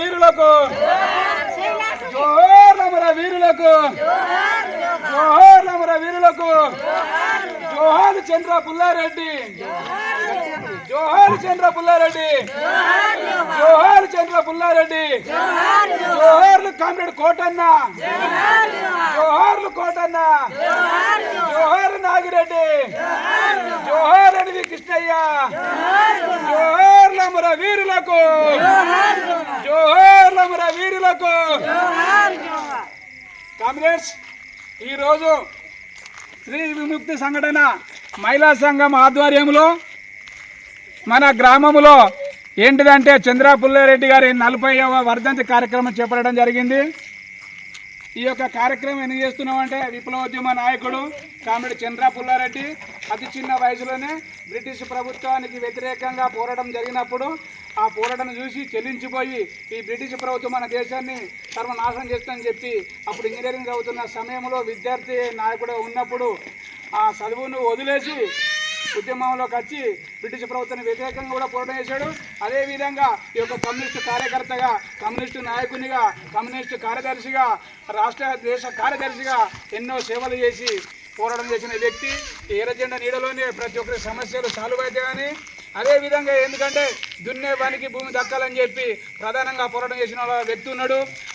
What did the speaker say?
వీరులకు. జోహర్ నమర వీరులకు. జోహర్ నమర వీరులకు. జోహార్ చంద్ర పుల్లారెడ్డి. జోహార్ చంద్ర పుల్లారెడ్డి. జోహార్ చంద్ర పుల్లారెడ్డి. జోహార్లు కామ్రేడ్ కోటన్న. జోహార్లు కోటన్న. జోహార్ నాగిరెడ్డి. జోహార్ అడవి కృష్ణయ్య. జోహార్ నమర వీరులకు. జోహార్ వీరులకు. కామ్రేడ్స్ ఈరోజు స్త్రీ విముక్తి సంఘటన మహిళా సంఘం ఆధ్వర్యంలో మన గ్రామంలో ఏంటిదంటే చంద్ర పుల్లారెడ్డి గారి నలభైవ వర్ధంతి కార్యక్రమం చేపట్టడం జరిగింది. ఈ యొక్క కార్యక్రమం ఎందుకు చేస్తున్నామంటే విప్లవోద్యమ నాయకుడు కామెడి చంద్ర పుల్లారెడ్డి. అతి చిన్న వయసులోనే బ్రిటిష్ ప్రభుత్వానికి వ్యతిరేకంగా పోరాటం జరిగినప్పుడు ఆ పోరాటం చూసి చెల్లించిపోయి ఈ బ్రిటిష్ ప్రభుత్వం మన దేశాన్ని సర్వనాశనం చేస్తుందని చెప్పి అప్పుడు ఇంజనీరింగ్ చదువుతున్న సమయంలో విద్యార్థి నాయకుడు ఉన్నప్పుడు ఆ చదువును వదిలేసి ఉద్యమంలోకి వచ్చి బ్రిటిష్ ప్రభుత్వానికి వ్యతిరేకంగా కూడా పోరాటం చేశాడు. అదేవిధంగా ఈ యొక్క కమ్యూనిస్టు కార్యకర్తగా కమ్యూనిస్టు నాయకునిగా కమ్యూనిస్టు కార్యదర్శిగా రాష్ట్ర దేశ కార్యదర్శిగా ఎన్నో సేవలు చేసి పోరాటం చేసిన వ్యక్తి. ఎర్రజెండ ఎర్రజెండా నీడలోనే ప్రతి ఒక్కరి సమస్యలు సాల్వ్ అవుతాయని అదేవిధంగా ఎందుకంటే దున్నే పనికి భూమి దక్కాలని చెప్పి ప్రధానంగా పోరాటం చేసిన వ్యక్తి ఉన్నాడు.